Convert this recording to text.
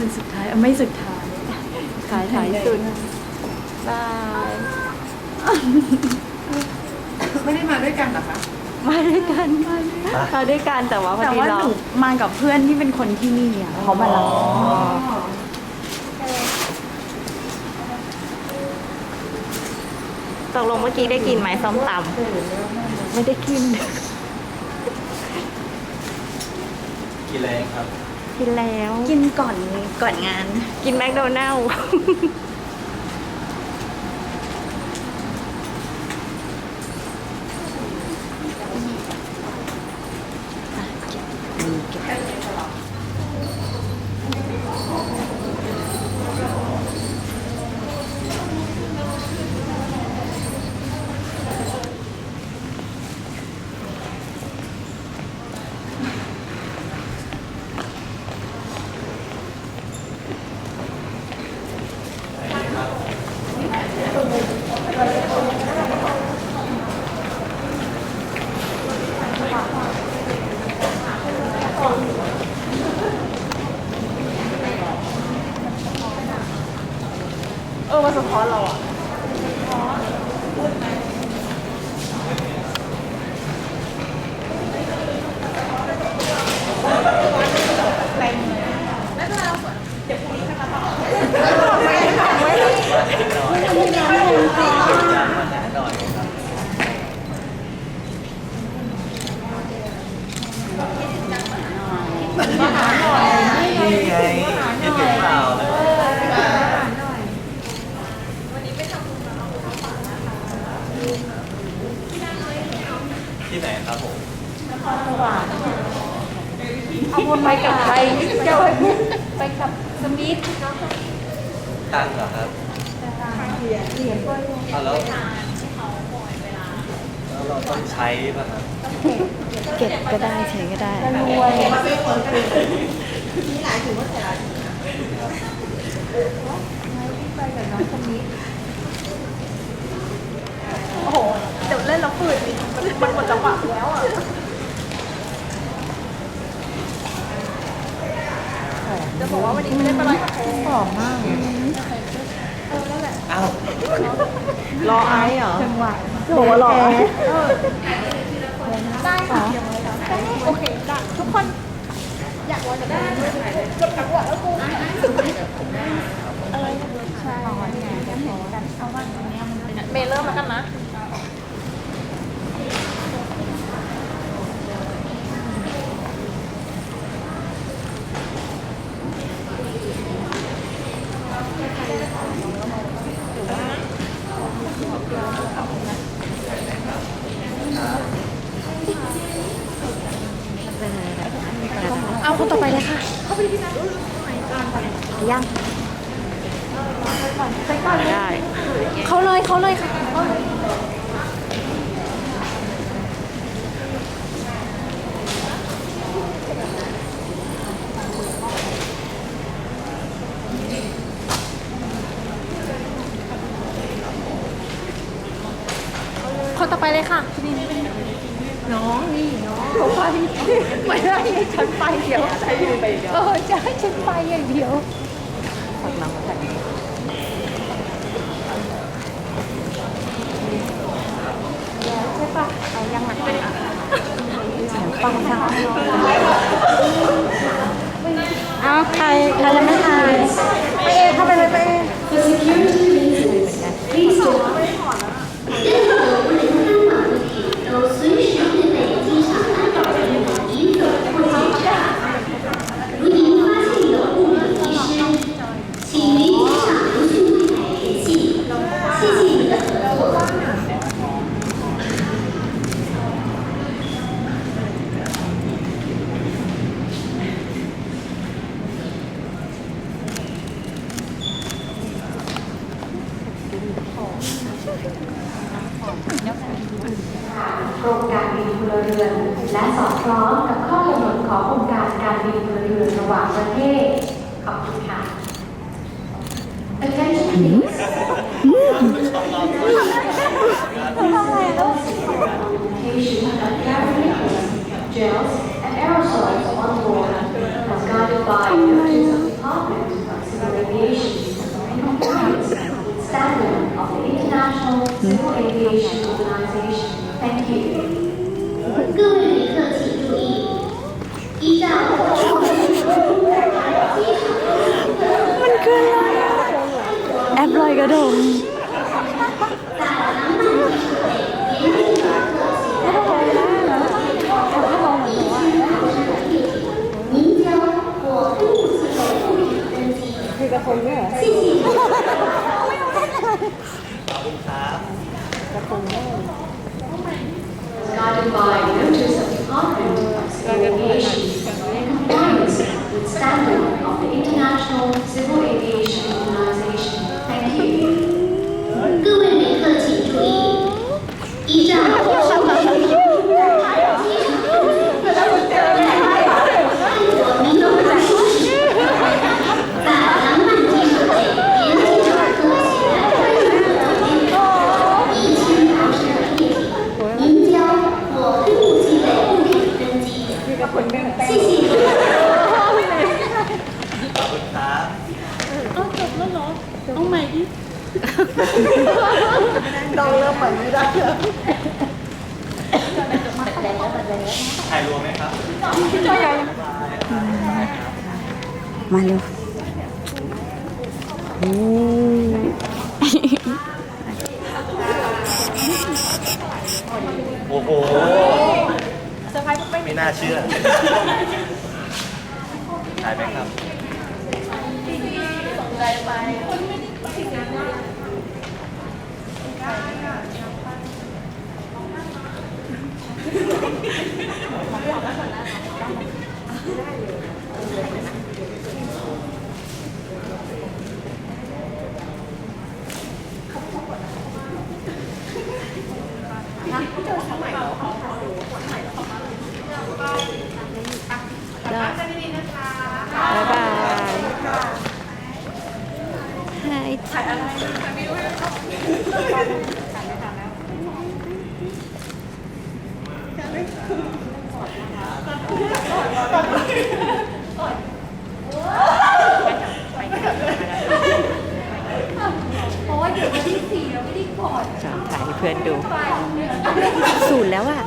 คืนสุดท้ายเอาไม่สุดท้ายถ่ายถ่ายสุดบายไม่ได้มาด้วยกันเหรอคะมาด้วยกันมาด้วยกันแต่ว่าพอแต่ดีว่าเราหนูมากับเพื่อนที่เป็นคนที่นี่อะเขามารับตกลงเมื่อกี้ได้กินไหมส้มตำไม่ได้กินกินแรงครับ กินแล้ว กินก่อนก่อนงาน กินแมคโดนัลล์ เออมาสะท้อนเราอะ นี่ไงคิดถึงเปล่าเลย ที่ไหนครับผมเอาวนไปกับใครเจ้าไปกับสมิธตังค์เหรอครับเอาแล้วแล้วเราต้องใช้ป่ะครับเก็บก็ได้ใช้ก็ได้รวยโอ้โห เดี๋ยวเล่นแล้วฝืดอีกมันหมดจังหวะแล้วอะ จะบอกว่าไม่ได้ไปลอยกระทงหอมมากเอ้าวรอไอซ์เหรอจังหวะบอกว่ารอไอซ์ได้ค่ะโอเคจ้ะทุกคน อยากวันจะได้จบจังหวะแล้วกูเออใช่อ๋อนี่ไงจะเห็นกันเอาว่าตรงนี้มันเป็นเมย์เริ่มแล้วกันนะ เอาคนต่อไปเลยค่ะยัง ได้ เขาเลยเขาเลยค่ะคนต่อไปเลยค่ะ น้องนี่น้องเขาไปไม่ได้ให้ฉันไปเดี๋ยวใช้ยืนไปเดียวเออจะให้ฉันไปอย่างเดียวฝากน้องมาถ่าย ใช่ปะเอายังไง ปังค่ะ เอาใครใครยังไม่ถ่ โครงการบินพลเรือน และสอดคล้องกับข้อกำหนดขององค์การการบินพลเรือนระหว่างประเทศขอบคุณค่ะ Attention please. Application of chemicals, gels, and aerosols on board as guided by notice of em rơi cái đồ thì กระพงเนี่ยเหรอขอบคุณครับกระพงเนี่ย น้องเริ่มใหม่ไม่ได้แล้วถ่ายรวมไหมครับมาเร็วโอ้โอ้โหไม่น่าเชื่อถ่ายไหมครับบ๊ ถ่ายอะไรแต่ไม่รู้ถ่ายไม่ต่านแล้วขายไม่ทันโอ้ยเดี๋ยววันที่สี่เราไม่ได้กอด ถ่ายให้เพื่อนดูสูนย์แล้วอะ